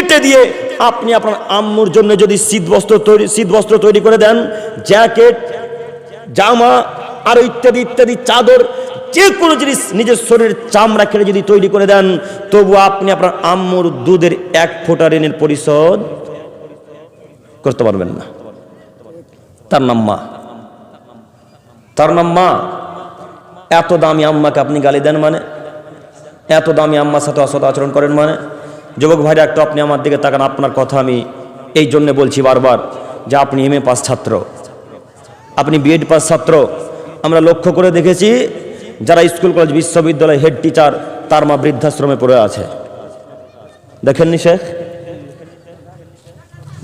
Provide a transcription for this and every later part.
কেটে দিয়ে আপনি আপনার আম্মুর জন্য যদি শীত বস্ত্র তৈরি, শীত বস্ত্র তৈরি করে দেন, জ্যাকেট, জামা, আর ইত্যাদি ইত্যাদি, চাদর যে কোনো জিনিস নিজের শরীরের চামড়া কেটে যদি তৈরি করে দেন তবু আপনি আপনার আম্মুর দুধের এক ফোঁটা ঋণের পরিশোধ করতে পারবেন না। তার নাম মা। তার নাম মা। এত দামি আম্মাকে আপনি গালি দেন মানে? এত দামি আম্মার সাথে অসৎ আচরণ করেন মানে? যুবক ভাইরা, একটু আপনি আমার দিকে তাকান। আপনার কথা আমি এই জন্যে বলছি বারবার যে আপনি এম এ পাস ছাত্র। আপনি বিএড পাস ছাত্র। আমরা লক্ষ্য করে দেখেছি যারা স্কুল, কলেজ বিশ্ববিদ্যালয় হেড টিচার তার মা বৃদ্ধাশ্রমে পড়ে আছে। দেখেননি শেখ?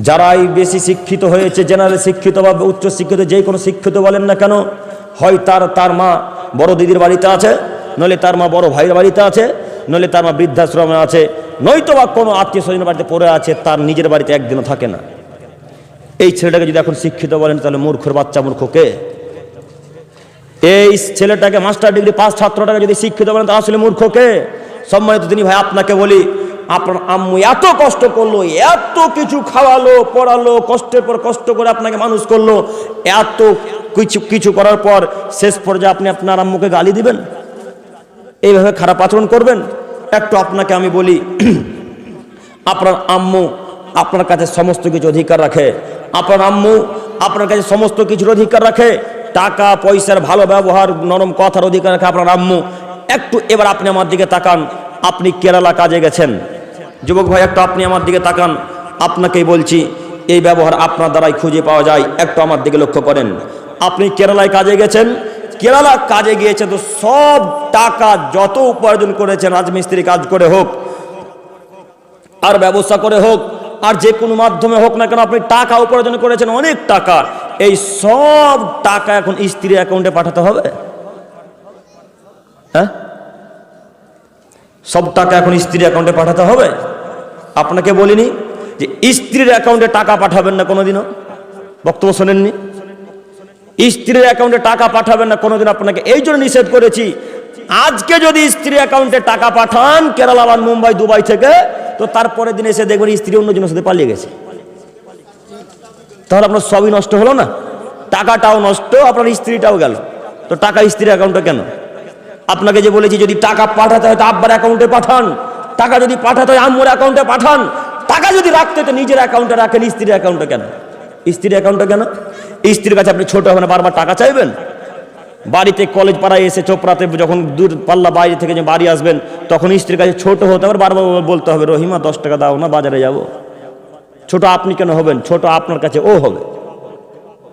যারাই বেশি শিক্ষিত হয়েছে জেনারেল শিক্ষিত বা উচ্চ শিক্ষিত, যে কোনো শিক্ষিত বলেন না কেন, হয় তার তার মা বড় দিদির বাড়িতে আছে, নইলে তার মা বড় ভাইয়ের বাড়িতে আছে নইলে তার মা বৃদ্ধাশ্রমে আছে, নয়তো বা কোনো আত্মীয় স্বজনের বাড়িতে পড়ে আছে, তার নিজের বাড়িতে একদিনও থাকে না। এই ছেলেটাকে যদি এখন শিক্ষিত বলেন, তাহলে মূর্খর বাচ্চা মূর্খকে এই ছেলেটাকে মাস্টার ডিগ্রি পাস ছাত্রটাকে যদি শিক্ষিত বলেন, তাহলে আসলে মূর্খকে সম্মানিত তিনি ভাই, আপনাকে বলি, আপনার আম্মু এত কষ্ট করল, এত কিছু খাওয়ালো, পড়ালো, কষ্টের পর কষ্ট করে আপনাকে মানুষ করল, এত কিছু কিছু করার পর শেষ পর্যায়ে আপনি আপনার আম্মুকে গালি দিবেন? এইভাবে খারাপ আচরণ করবেন? একটু আপনাকে আমি বলি, আপনার আম্মু আপনার কাছে সমস্ত কিছু অধিকার রাখে। আপনার আম্মু আপনার কাছে সমস্ত কিছুর অধিকার রাখে। টাকা, পয়সার ভালো ব্যবহার, নরম কথার অধিকার রাখে আপনার আম্মু। একটু এবার আপনি আমার দিকে তাকান, আপনি কেরালা কাজে গেছেন। যুবক ভাই, একটু আপনি আমার দিকে তাকান, আপনাকেই বলছি, এই ব্যবহার আপনার দ্বারাই খুঁজে পাওয়া যায়। একটু আমার দিকে লক্ষ্য করেন। আপনি কেরালায় কাজে গেছেন কেরালা কাজে গিয়েছে তো সব টাকা যত উপার্জন করেছেন রাজমিস্ত্রি কাজ করে হোক, আর ব্যবসা করে হোক, আর যে কোনো মাধ্যমে হোক না কেন আপনি টাকা উপার্জন করেছেন, অনেক টাকা। এই সব টাকা এখন স্ত্রীর অ্যাকাউন্টে পাঠাতে হবে? হ্যাঁ? সব টাকা এখন স্ত্রীর অ্যাকাউন্টে পাঠাতে হবে? আপনাকে বলিনি যে স্ত্রীর অ্যাকাউন্টে টাকা পাঠাবেন না কোনোদিনও? বক্তব্য শোনেননি? স্ত্রীর অ্যাকাউন্টে টাকা পাঠাবেন না, কোনোদিন আপনাকে। এই জন্য নিষেধ করেছি। আজকে যদি স্ত্রী অ্যাকাউন্টে টাকা পাঠান, কেরালা বা মুম্বাই, দুবাই থেকে, তো তারপরে দিন এসে দেখবেন স্ত্রী অন্যজনের সাথে পালিয়ে গেছে। তাহলে আপনার সবই নষ্ট হলো না? টাকাটাও নষ্ট, আপনার স্ত্রীটাও গেল। তো টাকা স্ত্রীর অ্যাকাউন্টে কেন? আপনাকে যে বলেছি, যদি টাকা পাঠাতে হয়, তো আব্বার অ্যাকাউন্টে পাঠান। টাকা যদি পাঠাতে হয়, আম্মুর অ্যাকাউন্টে পাঠান। টাকা যদি রাখতে তো নিজের অ্যাকাউন্টে রাখেন, স্ত্রীর অ্যাকাউন্টে কেন? স্ত্রীর অ্যাকাউন্টে কেন? স্ত্রীর কাছে আপনি ছোট হবেন, বারবার টাকা চাইবেন? বাড়িতে কলেজ পাড়ায় এসে চোপড়াতে যখন দূর পাল্লা বাইরে থেকে যে বাড়ি আসবেন, তখন স্ত্রীর কাছে ছোট হতে হবে, বারবার বলতে হবে, রহিমা, দশ টাকা দাও না, বাজারে যাব। ছোট আপনি কেন হবেন? ছোট আপনার কাছে ও হবে।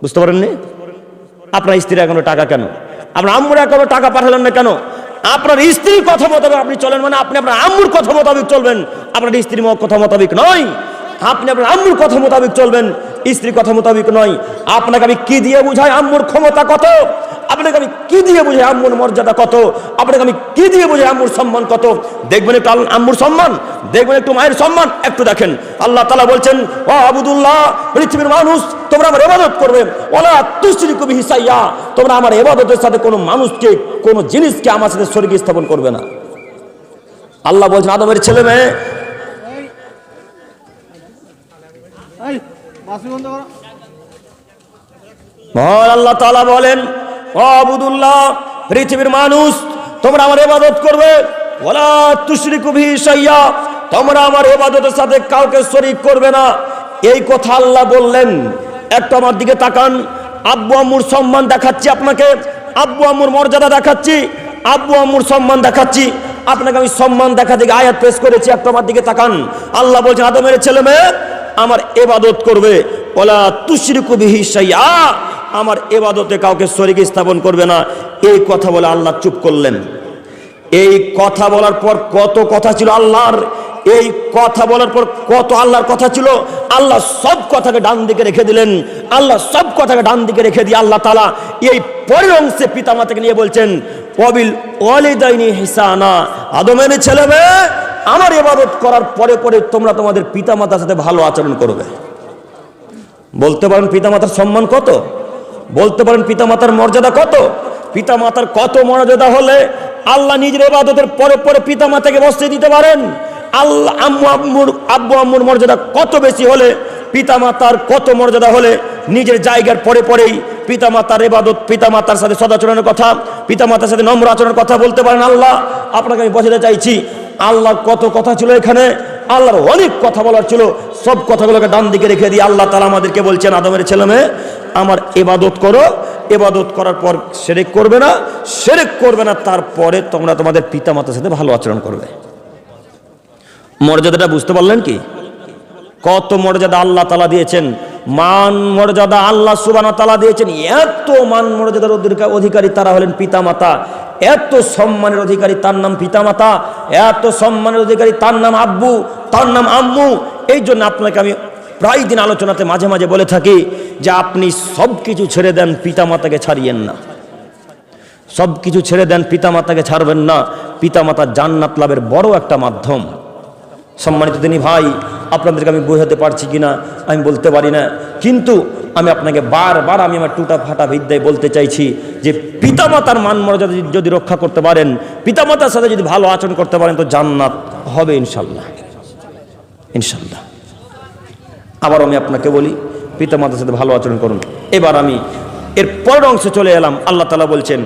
বুঝতে পারেননি? আপনার স্ত্রীর অ্যাকাউন্টে টাকা কেন? আপনার আম্মুর অ্যাকাউন্টে টাকা পাঠালেন না কেন? আপনার স্ত্রীর কথা মোতাবেক আপনি চলেন মানে আপনি আপনার আম্মুর কথা মোতাবেক চলবেন। আপনার স্ত্রীর কথা মোতাবেক নয়। আপনি আপনার আম্মুর কথা মোতাবেক চলবেন। স্ত্রীর কথা মোতাবিক নয়। আপনাকে আমি কি দিয়ে বুঝাই? আম্মুর ক্ষমতা কত? আপনাকে আমি কি দিয়ে বুঝাই? আম্মুর মর্যাদা কত? আপনাকে আমি কি দিয়ে বুঝাই? আম্মুর সম্মান কত? দেখবেন একটু আম্মুর সম্মান? দেখবেন একটু মায়ের সম্মান? একটু দেখেন। আল্লাহ তালা বলছেন, ও আবুদুল্লাহ, পৃথিবীর মানুষ, তোমরা আমার এবাদত করবে। ওলা তুশ্রী কবি হিসাইয়া তোমরা আমার এবাদতের সাথে কোনো মানুষকে, কোনো জিনিসকে আমার সাথে স্বর্গে স্থাপন করবে না। আল্লাহ বলছেন, আদমের ছেলে মেয়ে এই বাসি বন্ধ করো আল্লাহ তাআলা বলেন আবুদুল্লাহ, পৃথিবীর মানুষ, তোমরা আমার ইবাদত করবে। ওয়ালা তুশরিকু বিহি শাইয়া, তোমরা আমার ইবাদতের সাথে কাউকে শরীক করবে না। এই কথা আল্লাহ বললেন। একটু আমার দিকে তাকান। আব্বু আম্মুর সম্মান দেখাচ্ছি আপনাকে। আব্বু আম্মুর মর্যাদা দেখাচ্ছি। আব্বু আম্মুর সম্মান দেখাচ্ছি। আপনাকে আমি সম্মান দেখা দিকে আয়াত পেশ করেছি। একটু আমার দিকে তাকান। আল্লাহ বলছেন, আদমের ছেলে মেয়ে আমার এবাদত করবে। ওলা তুশরিকু বিহি শাইয়া আমার এবাদতে কাউকে শরীক স্থাপন করবে না। এই কথা বলে আল্লাহ চুপ করলেন। এই কথা বলার পর কত কথা ছিল আল্লাহর। এই কথা বলার পর কত আল্লাহর কথা ছিল। আল্লাহ সব কথাকে ডান দিকে রেখে দিলেন। আল্লাহ সব কথাকে ডান দিকে রেখে দিয়ে আল্লাহ তালা এই পরের অংশে পিতামাতাকে নিয়ে বলছেন কবিল ওয়ালিদাইনি হিসানা। আদমের ছেলে মেয়ে আমার ইবাদত করার পরে পরে তোমরা তোমাদের পিতামাতার সাথে ভালো আচরণ করবে। বলতে পারেন পিতামাতার সম্মান কত? বলতে পারেন পিতামাতার মর্যাদা কত? পিতামাতার কত মর্যাদা হলে আল্লাহ নিজের এবাদতের পরে পরে পিতামাতাকে বসতে দিতে পারেন? আল্লাহ আম্মু আম্মুর, আব্বু আম্মুর মর্যাদা কত বেশি হলে পিতামাতার কত মর্যাদা হলে নিজের জায়গার পরে পরেই পিতামাতার এবাদত পিতামাতার সাথে সদাচরণের কথা, পিতামাতার সাথে নম্র আচরণের কথা বলতে পারেন আল্লাহ। আপনাকে আমি বোঝাতে চাইছি আল্লাহর কত কথা ছিল এখানে? আল্লাহর অনেক কথা বলার ছিল। সব কথাগুলোকে ডান দিকে রেখে দিয়ে আল্লাহ তালা আমাদেরকে বলছেন, আদমের ছেলে মেয়ে, আমার এবাদত করো। এবাদত করার পর সেরেক করবে না, সেরেক করবে না, তারপরে তোমরা তোমাদের পিতামাতার সাথে ভালো আচরণ করবে। মর্যাদাটা বুঝতে পারলেন কি? কত মর্যাদা আল্লাহ তালা দিয়েছেন। মান মর্যাদা আল্লাহ সুবান তালা দিয়েছেন। এত মান মর্যাদার অধিকার- তারা হলেন পিতামাতা। এত সম্মানের অধিকারী তার নাম পিতামাতা, এত সম্মানের অধিকারী তার নাম আব্বু, তার নাম আম্মু। এই জন্য আপনাকে আমি প্রায় দিন আলোচনাতে মাঝে মাঝে বলে থাকি যে আপনি সব কিছু ছেড়ে দেন, পিতামাতাকে ছাড়িয়েন না। সব কিছু ছেড়ে দেন, পিতামাতাকে ছাড়বেন না। পিতামাতা জান্নাত লাভের বড় একটা মাধ্যম। সম্মানিত তিনি ভাই, আপনাদেরকে আমি বোঝাতে পারছি কি না আমি বলতে পারি না। কিন্তু আমি আপনাকে বারবার আমি আমার টুটা ফাটা বিদ্যায় বলতে চাইছি যে পিতামাতার মান মর্যাদা যদি- রক্ষা করতে পারেন, পিতামাতার সাথে যদি ভালো আচরণ করতে পারেন, তো জান্নাত হবে ইনশাল্লাহ ইনশাল্লাহ আবার আমি আপনাকে বলি, পিতামাতার সাথে ভালো আচরণ করুন। এবার আমি এর পরের অংশে চলে এলাম। আল্লাহ তালা বলছেন